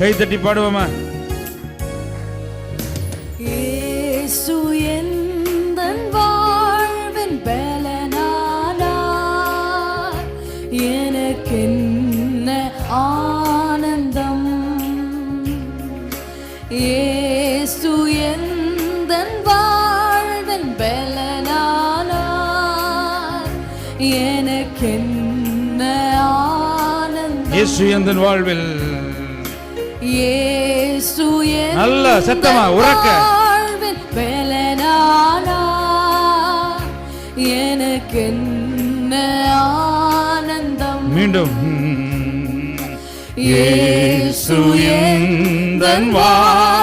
கை தட்டி பாடுவோமா. எனக்கென்ன ஆனந்தம் இயேசு எந்தன் வாழ்வின் பலனானார். எனக்கென்ன ஆனந்தம் இயேசு எந்தன் வாழ்வில் இயேசு நல்ல சத்தமா, உரக்க. வாழ்வின் பலனானார். எனக்கென்ன ஆனந்தம் மீண்டும் இயேசு எந்தன் வாழ்வின்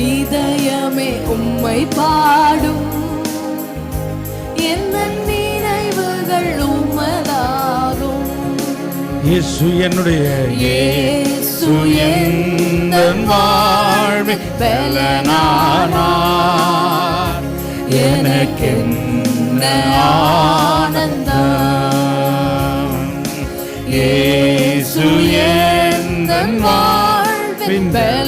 இதயமே உம்மை பாடும் எந்த நினைவுகள் உமதாகும் இயேசு என்னுடைய இயேசு எந்தன் வாழ்வின் பலனானார். எனக்கென்ன ஆனந்தம். இயேசு எந்தன் வாழ்வின் பலனானார்.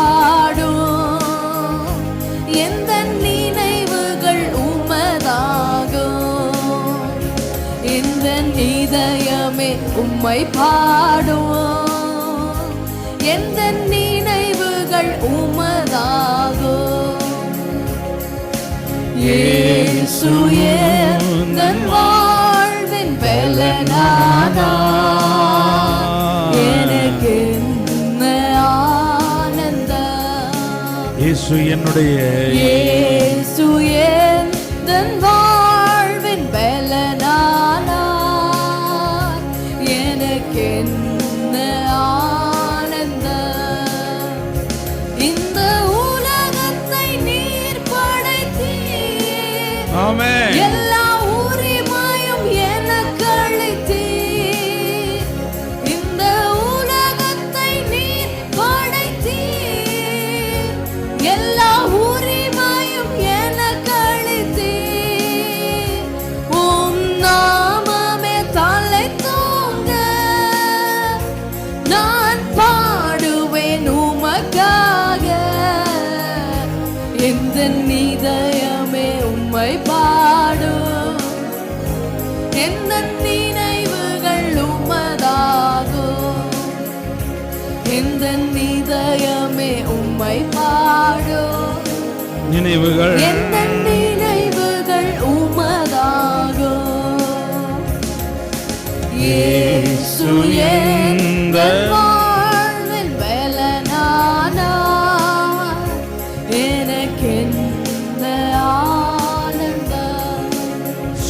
இதயமே உம்மை பாடும் எந்த நினைவுகள் உமதாகும் இயேசு எந்தன் வாழ்வின் ஆனந்தம். இயேசு என்னுடைய இயேசு எந்தன் வாழ்வின் பலனானார். Amen. Yeah. எந்த இதயமே உம்மை பாடும் நினைவுகள் எந்த நினைவுகள் உமதாகும் இயேசு எந்தன் வாழ்வின் பலனானார். எனக்கென்ன ஆனந்தம்.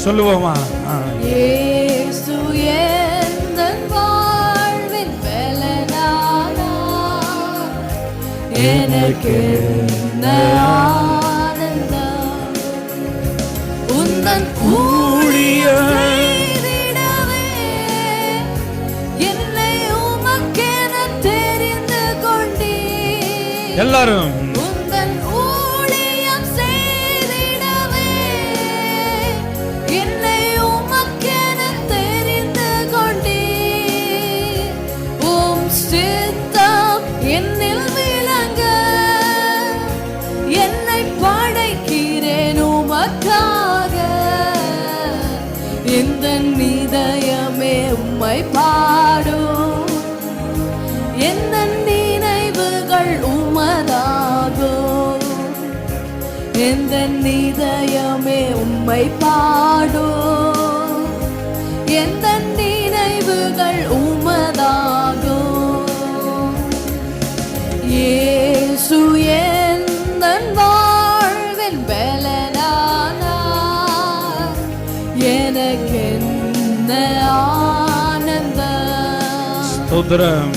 சொல்லுவோமா ஆ. இயேசு எனக்கு ஆனந்தம் உந்தன் கூடிய என்னை உமக்கென தெரிந்து கொண்டே எல்லாரும் என்னில் உம்மை பாடும். எந்த நினைவுகள் உமதாகும்? எந்த நிதயமே உம்மை பாடும். ஸ்தோத்திரம்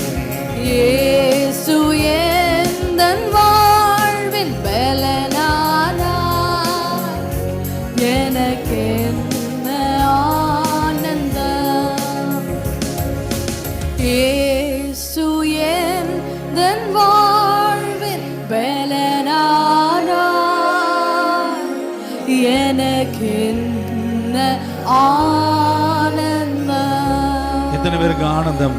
இயேசு எந்தன் வாழ்வின் பலனானார் எனக்கென்ன ஆனந்தம்? இயேசு எந்தன் வாழ்வின் பலனானார் எனக்கென்ன ஆனந்தம்? எத்தனை பேருக்கு ஆனந்தம்?